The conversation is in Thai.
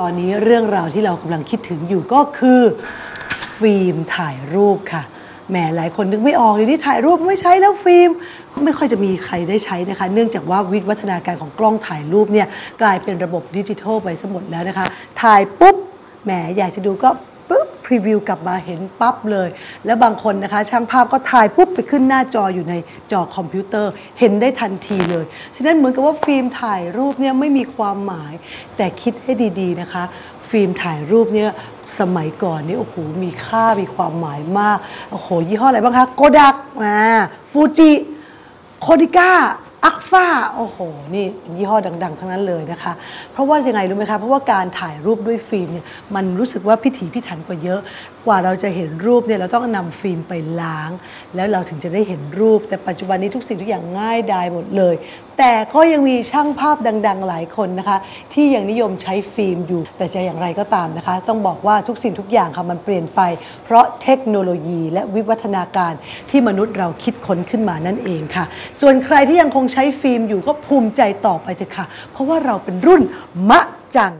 ตอนนี้เรื่องราวที่เรากำลังคิดถึงอยู่ก็คือ ฟิล์มถ่ายรูปค่ะแหมหลายคนนึกไม่ออกเดี๋ยวนี้ถ่ายรูปไม่ใช้แล้วฟิล์มก็ไม่ค่อยจะมีใครได้ใช้นะคะ เนื่องจากว่าวิวัฒนาการของกล้องถ่ายรูปเนี่ยกลายเป็นระบบดิจิทัลไปซะหมดแล้วนะคะ ถ่ายปุ๊บแหมอยากจะดูก็ รีวิวกลับมาเห็นปั๊บเลย แล้วบางคนนะคะ ช่างภาพก็ถ่ายปุ๊บไปขึ้นหน้าจออยู่ในจอคอมพิวเตอร์ เห็นได้ทันทีเลย ฉะนั้นเหมือนกับว่าฟิล์มถ่ายรูปเนี่ยไม่มีความหมาย แต่คิดให้ดีๆนะคะ ฟิล์มถ่ายรูปเนี่ยสมัยก่อนนี่โอ้โหมีค่ามีความหมายมากโอ้โหยี่ห้ออะไรบ้างคะโกดักมาฟูจิโคดิก้า อักฟ้าโอ้โห นี่ยี่ห้อดัง ๆ ทั้งนั้นเลยนะคะ เพราะว่ายังไงรู้ไหมคะ เพราะว่าการถ่ายรูปด้วยฟิล์มเนี่ยมันรู้สึกว่าพิถีพิถันกว่าเยอะ กว่าเราจะเห็นรูปเนี่ยเราต้องนำฟิล์มไปล้าง แล้วเราถึงจะได้เห็นรูป แต่ปัจจุบันนี้ทุกสิ่งทุกอย่างง่ายดายหมดเลย แต่ก็ยังมีช่างภาพดัง ๆ หลายคนนะคะ ที่ยังนิยมใช้ฟิล์มอยู่ แต่จะอย่างไรก็ตามนะคะ ต้องบอกว่าทุกสิ่งทุกอย่างค่ะมันเปลี่ยนไป เพราะเทคโนโลยีและวิวัฒนาการที่มนุษย์เราคิดค้นขึ้นมานั่นเองค่ะ ส่วนใครที่ยังคงใช้ฟิล์มอยู่ก็ภูมิใจต่อไปเถอะค่ะ เพราะว่าเราเป็นรุ่นมะจัง